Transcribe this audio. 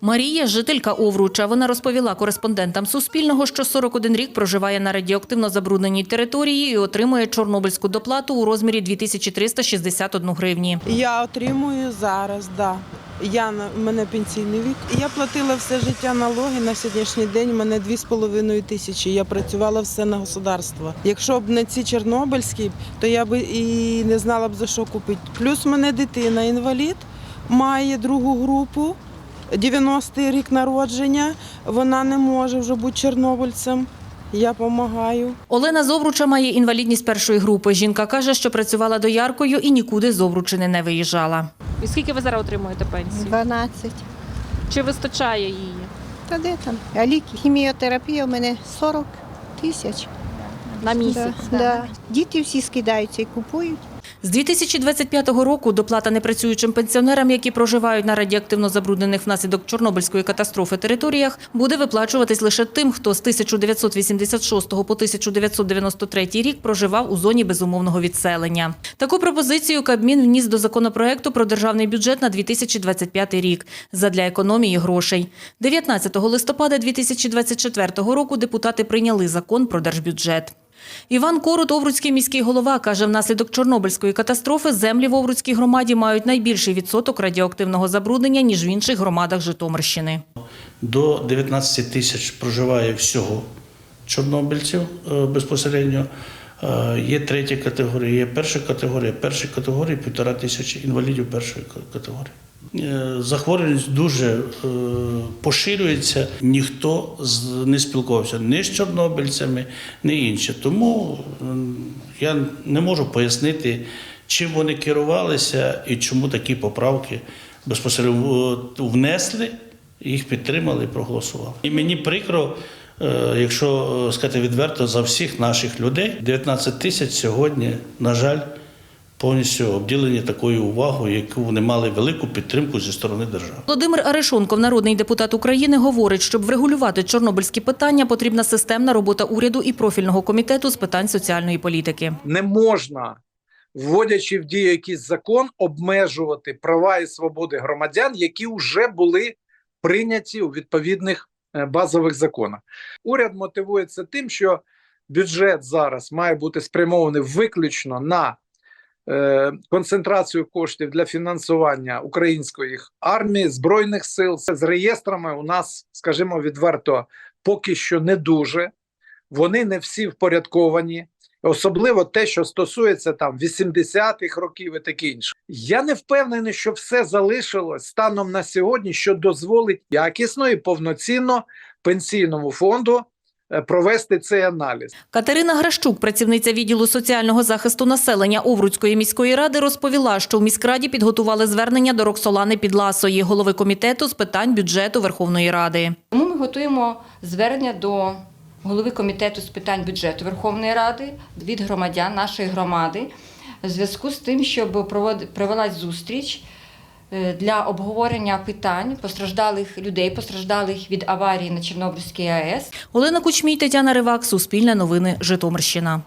Марія, жителька Овруча. Вона розповіла кореспондентам Суспільного, що 41 рік проживає на радіоактивно забрудненій території і отримує чорнобильську доплату у розмірі 2361 гривні. Я отримую зараз, да. Я в мене пенсійний вік. Я платила все життя налоги. На сьогоднішній день в мене 2,5 тисячі. Я працювала все на государство. Якщо б не ці чорнобильські, то я би і не знала б за що купити. Плюс в мене дитина інвалід, має другу групу, 90-й рік народження. Вона не може вже бути чорнобильцем. Я допомагаю. Олена з Овруча має інвалідність першої групи. Жінка каже, що працювала дояркою і нікуди з Овручини не виїжджала. І скільки ви зараз отримуєте пенсії? 12. Чи вистачає її? Та де там? А ліки, хіміотерапія у мене 40 тисяч. На місяць? Да, да. Діти всі скидаються і купують. З 2025 року доплата непрацюючим пенсіонерам, які проживають на радіоактивно забруднених внаслідок Чорнобильської катастрофи територіях, буде виплачуватись лише тим, хто з 1986 по 1993 рік проживав у зоні безумовного відселення. Таку пропозицію Кабмін вніс до законопроекту про державний бюджет на 2025 рік задля економії грошей. 19 листопада 2024 року депутати прийняли закон про держбюджет. Іван Корут, Овруцький міський голова, каже, внаслідок Чорнобильської катастрофи землі в Овруцькій громаді мають найбільший відсоток радіоактивного забруднення, ніж в інших громадах Житомирщини. До 19 тисяч проживає всього чорнобильців е, безпосередньо. Е, Є третя категорія, є перша категорія. Першої категорії півтора тисячі інвалідів першої категорії. Е, Захворюваність дуже е, поширюється. Ніхто не спілкувався ні з чорнобильцями, ні інші. Тому я не можу пояснити, чим вони керувалися і чому такі поправки безпосередньо внесли їх підтримали і проголосували. І мені прикро, е, якщо е, сказати відверто, за всіх наших людей 19 тисяч сьогодні, на жаль, повністю обділені такою увагою, яку вони мали велику підтримку зі сторони держави. Володимир Арешонков, народний депутат України, говорить, щоб врегулювати чорнобильські питання, потрібна системна робота уряду і профільного комітету з питань соціальної політики. не можна, вводячи в дію якийсь закон, обмежувати права і свободи громадян, які вже були прийняті у відповідних е, базових законах. Уряд мотивується тим, що бюджет зараз має бути спрямований виключно на концентрацію коштів для фінансування української армії, збройних сил з реєстрами. У нас, скажімо відверто, поки що не дуже. Вони не всі впорядковані особливо те, що стосується там 80-х років і таке інше. Я не впевнений, що все залишилось станом на сьогодні, що дозволить якісно і повноцінно пенсійному фонду е, провести цей аналіз. Катерина Гращук, працівниця відділу соціального захисту населення Овруцької міської ради, розповіла, що в міськраді підготували звернення до Роксолани Підласої, голови комітету з питань бюджету Верховної Ради. Тому ми готуємо звернення до голови комітету з питань бюджету Верховної Ради від громадян нашої громади в зв'язку з тим, щоб провелась зустріч е, для обговорення питань постраждалих людей, постраждалих від аварії на Чорнобильській АЕС. Олена Кучмій, Тетяна Ривак, Суспільне новини, Житомирщина.